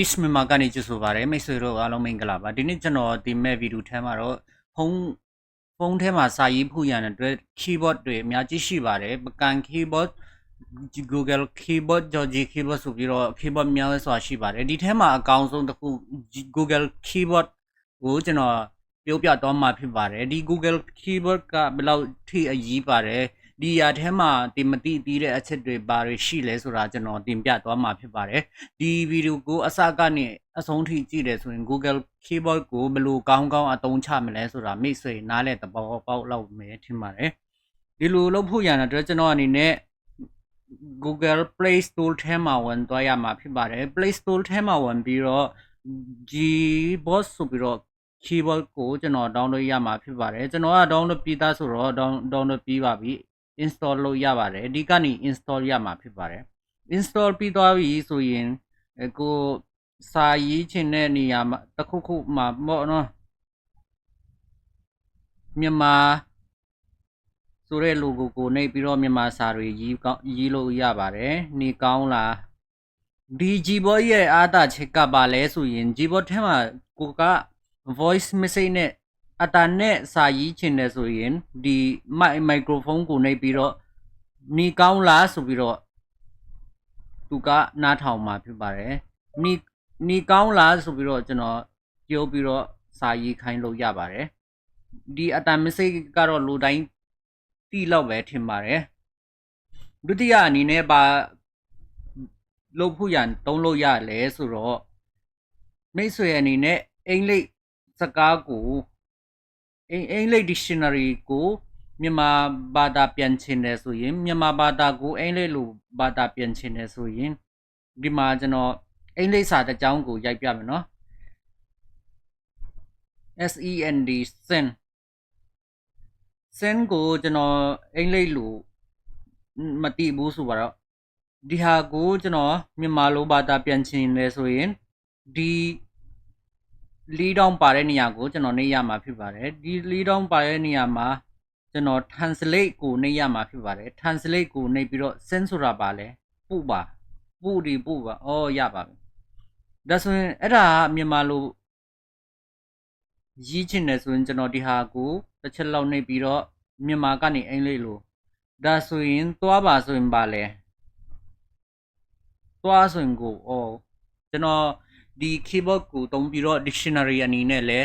Tish မြန်မာကနေကြိုဆိုပါရစေမိတ်ဆွေတို့အားလုံးမင်္ဂလာပါဒီနေ့ကျွန်တော်ဒီမဲ့ဗီဒီယိုထဲမှာတော့ဖုန်းဖုန်းထဲမှာစာရေးဖို့ရတဲ့အတွက် keyboard တွေအများကြီးရှိပါတယ်ပကံ keyboard Google keyboard George keyboard ဆိုပြီးတော့ keyboard များစွာရှိပါတယ်ဒီထဲမှာအကောင်းဆုံးတစ်ခု Google keyboard ကိုကျွန်တော်ပြောပြတော့မှာဖြစ်ပါတယ်ဒီ Google keyboard ကဘယ်လောက်ထိအရေးပါတယ် ဒီအရာထဲမှာတင်မတိပြီးတဲ့အချက်တွေဘာတွေရှိလဲဆိုတာကျွန်တော်တင်ပြသွားမှာဖြစ်ပါတယ်ဒီဗီဒီယိုကိုအစကနေအဆုံးထိကြည့်တယ်ဆိုရင် Google keyboard ကိုဘယ်လိုကောင်းကောင်းအသုံးချမလဲဆိုတာမိတ်ဆွေနားလည်သဘောပေါက်လောက်မယ်ထင်ပါတယ်ဒီလိုလုပ်ဖို့ရတဲ့အတွက်ကျွန်တော်အနေနဲ့ Google Play Store ထဲမှာဝင်သွားရမှာဖြစ်ပါတယ် Play Store ထဲမှာဝင်ပြီးတော့ Gbox ဆိုပြီးတော့ keyboard ကိုကျွန်တော် download ရမှာဖြစ်ပါတယ်ကျွန်တော်က download ပြီးသားဆိုတော့ down- download ပြီးပါပြီ install လုပ်ရပါတယ်အဓိကနေ install ရမှာဖြစ်ပါတယ် install ပြီးသွားပြီဆိုရင်အဲကိုစာရေးချင်တဲ့နေရာမှာတစ်ခုခုမှာပေါ့နော်မြန်မာဆိုတဲ့ logo ကိုနှိပ်ပြီးတော့မြန်မာစာတွေရေးကောင်းရေးလို့ရပါတယ်နေကောင်းလားဒီ Gboard ရဲ့အားသာချက်ကပါလဲဆိုရင် Gboard ထဲမှာကိုက voice message နဲ့ အတန်နဲ့စာရေးချင်တယ်ဆိုရင်ဒီမိုက်မိုက်ခရိုဖုန်းကိုနှိပ်ပြီးတော့နေကောင်းလားဆိုပြီးတော့သူကနားထောင်มาဖြစ်ပါတယ်နေနေကောင်းလားဆိုပြီးတော့ကျွန်တော်ပြောပြီးတော့စာရေးခိုင်းလို့ရပါတယ်ဒီအတန် message ကတော့လူတိုင်းတိလောက်ပဲထင်ပါတယ်ဒုတိယအနေနဲ့ပါလုပ်ဖို့ရန်တုံးလို့ရလဲဆိုတော့မိတ်ဆွေအနေနဲ့အင်္ဂလိပ်စကားကို အင်အင်္ဂလိပ် dictionary ကိုမြန်မာဘာသာပြန်ချင်တယ်ဆိုရင်မြန်မာဘာသာကိုအင်္ဂလိပ်လိုဘာသာပြန်ချင်တယ်ဆိုရင်ဒီမှာကျွန်တော်အင်္ဂလိပ်စာတစ်ကြောင်းကိုရိုက်ပြမယ်နော် SEND send send ကိုကျွန်တော်အင်္ဂလိပ်လိုမသိဘူးဆိုတော့ဒီဟာကိုကျွန်တော်မြန်မာလိုဘာသာပြန်ချင်တယ်ဆိုရင်ဒီ လီတောင်းပါတဲ့နေရာကိုကျွန်တော်နေရမှာဖြစ်ပါတယ်ဒီလီတောင်းပါတဲ့နေရာမှာကျွန်တော် translate ကိုနေရမှာဖြစ်ပါတယ် translate ကိုနေပြီးတော့ send ဆိုတာပါလဲပို့ပါပို့ဒီပို့ပါအော်ရပါပြီဒါဆိုရင်အဲ့ဒါကမြန်မာလိုရေးချင်တယ်ဆိုရင်ကျွန်တော်ဒီဟာကိုတစ်ချက်လောက်နှိပ်ပြီးတော့မြန်မာကနေအင်္ဂလိပ်လိုဒါဆိုရင်သွားပါဆိုရင်ပါလဲသွားဆိုရင်ကိုအော်ကျွန်တော် ဒီ keyboard ကိုတုံးပြီးတော့ dictionary အနေနဲ့လဲ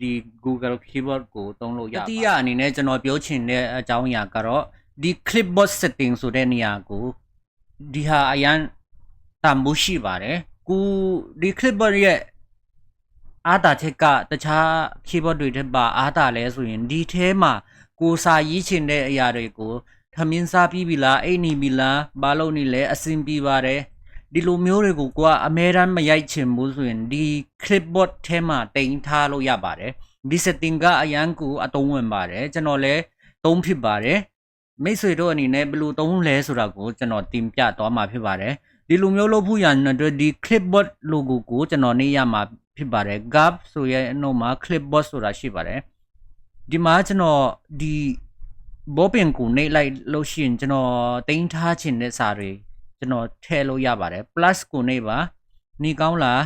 ဒီ Google keyboard ကိုတုံးလို့ရပါတတိယအနေနဲ့ကျွန်တော်ပြောချင်တဲ့အကြောင်းအရာကတော့ဒီ clipboard setting ဆိုတဲ့နေရာကိုဒီဟာအရန်တန်ဖိုးရှိပါတယ်ကိုဒီ clipboard ရဲ့အားတာချက်ကတခြား keyboard တွေထက်ပါအားတာလဲဆိုရင်ဒီထဲမှာကိုစာရေးချင်တဲ့အရာတွေကိုထမင်းစားပြီးပြီလားအိတ်နေပြီလားဘာလို့နေလဲအဆင်ပြေပါတယ် ဒီလိုမျိုးတွေကိုကိုကအမဲတမ်းမရိုက်ချင်ဘူးဆိုရင်ဒီ clipboard ထဲမှာတင်ထားလို့ရပါတယ်ဒီ setting ကအရန်ကိုအသုံးဝင်ပါတယ်ကျွန်တော်လည်းသုံးဖြစ်ပါတယ်မိတ်ဆွေတို့အနေနဲ့ဘယ်လိုသုံးလဲဆိုတာကိုကျွန်တော်တင်ပြသွားမှာဖြစ်ပါတယ်ဒီလိုမျိုးလုပ်ဖို့ရန်အတွက်ဒီ clipboard logo ကိုကျွန်တော်နေရမှာဖြစ်ပါတယ် gap ဆိုရဲ့အနှုတ်မှာ clipboard ဆိုတာရှိပါတယ်ဒီမှာကျွန်တော်ဒီဘောပင်ကိုနှိပ်လိုက်လို့ရှိရင်ကျွန်တော်တင်ထားခြင်းတဲ့စာတွေ ကျွန်တော်ထည့်လို့ရပါတယ် plus ကိုနှိပ်ပါနေကောင်းလား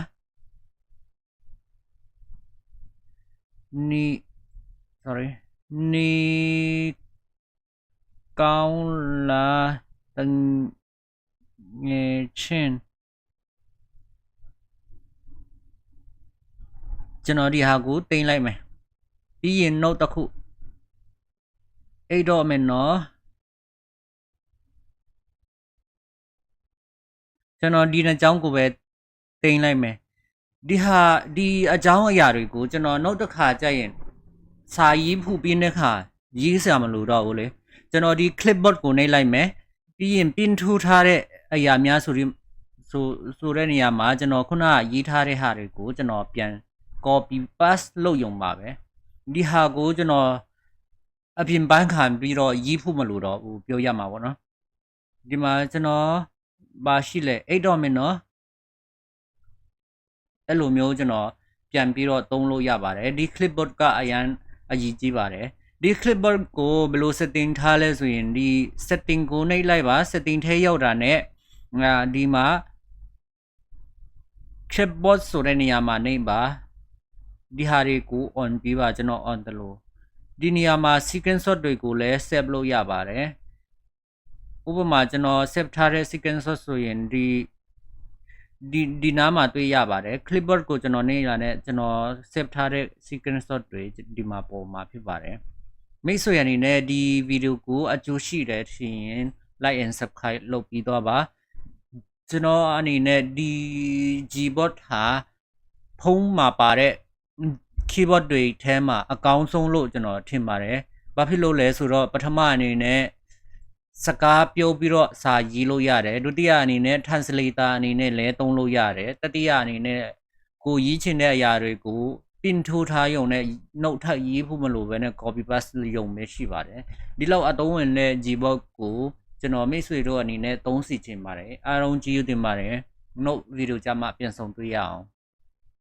နေ sorry နေကောင်းလားတငယ်ချင်းကျွန်တော်ဒီဟာကိုတင်လိုက်မယ်ပြီးရင် note တစ်ခုအဲ့တော့မယ်နော် ကျွန်တော်ဒီနှစ်ကြောင်းကိုပဲတင်လိုက်မယ်ဒီဟာဒီအကြောင်းအရာတွေကိုကျွန်တော်နောက်တစ်ခါကြက်ရင်စာရေးဖို့ပြီးတဲ့ခါရေးစရာမလိုတော့ဘူးလေကျွန်တော်ဒီ clipboard ကိုနှိပ်လိုက်မယ်ပြီးရင် pin ထူထားတဲ့အရာများဆိုရင်ဆိုဆိုတဲ့နေရာမှာကျွန်တော်ခုနကရေးထားတဲ့ဟာတွေကိုကျွန်တော်ပြန် copy paste လုပ်ရုံပါပဲဒီဟာကိုကျွန်တော်အပြင်ပန်းခံပြီးတော့ရေးဖို့မလိုတော့ဘူးပြောရမှာပေါ့နော်ဒီမှာကျွန်တော် ဘာရှိလဲ8တော့မင်းနော်အဲ့လိုမျိုးကျွန်တော်ပြန်ပြီးတော့သုံးလို့ရပါတယ်ဒီ clipboard ကအရန်အရေးကြီးပါတယ်ဒီ clipboard ကိုဘယ်လို setting ထားလဲဆိုရင်ဒီ setting ကိုနှိပ်လိုက်ပါ setting ထဲရောက်တာနဲ့ငါဒီမှာ clipboard ဆိုတဲ့နေရာမှာနေပါဒီဟာတွေကို on ပြီးပါကျွန်တော် on တလို့ဒီနေရာမှာ sequence shot တွေကိုလည်း save လုပ်ရပါတယ် ဥပမာကျွန်တော် save ထားတဲ့ sequence shot ဆိုရင်ဒီဒီဒီနားမှာတွေ့ရပါတယ် clipboard ကိုကျွန်တော်နေရတဲ့ကျွန်တော် save ထားတဲ့ sequence shot တွေဒီမှာပေါ်မှာဖြစ်ပါတယ်မိတ်ဆွေအနေနဲ့ဒီဗီဒီယိုကိုအကျိုးရှိတယ်ထင်ရင် like and subscribe လုပ်ပြီးတော့ပါကျွန်တော်အနေနဲ့ဒီ Gboard ဟာဖုန်းမှာပါတဲ့ keyboard တွေထဲမှာအကောင်းဆုံးလို့ကျွန်တော်ထင်ပါတယ်။ဘာဖြစ်လို့လဲဆိုတော့ပထမအနေနဲ့ စကားပြောပြီးတော့စာရေးလို့ရတယ်။ဒုတိယအနေနဲ့ translator အနေနဲ့လည်းသုံးလို့ရတယ်။တတိယအနေနဲ့ကိုရေးချင်တဲ့အရာတွေကိုပင်ထိုးထားရုံနဲ့နှုတ်ထပ်ရေးဖို့မလိုဘဲနဲ့ copy paste ရုံပဲရှိပါတယ်။ဒီလောက်အသုံးဝင်တဲ့ Gboard ကိုကျွန်တော်မိတ်ဆွေတို့အနေနဲ့သုံးစီချင်ပါတယ်အားလုံးကြည့်ယူတင်ပါတယ်နှုတ်ဗီဒီယိုကြမှာပြန်ဆောင်တွေ့ရအောင်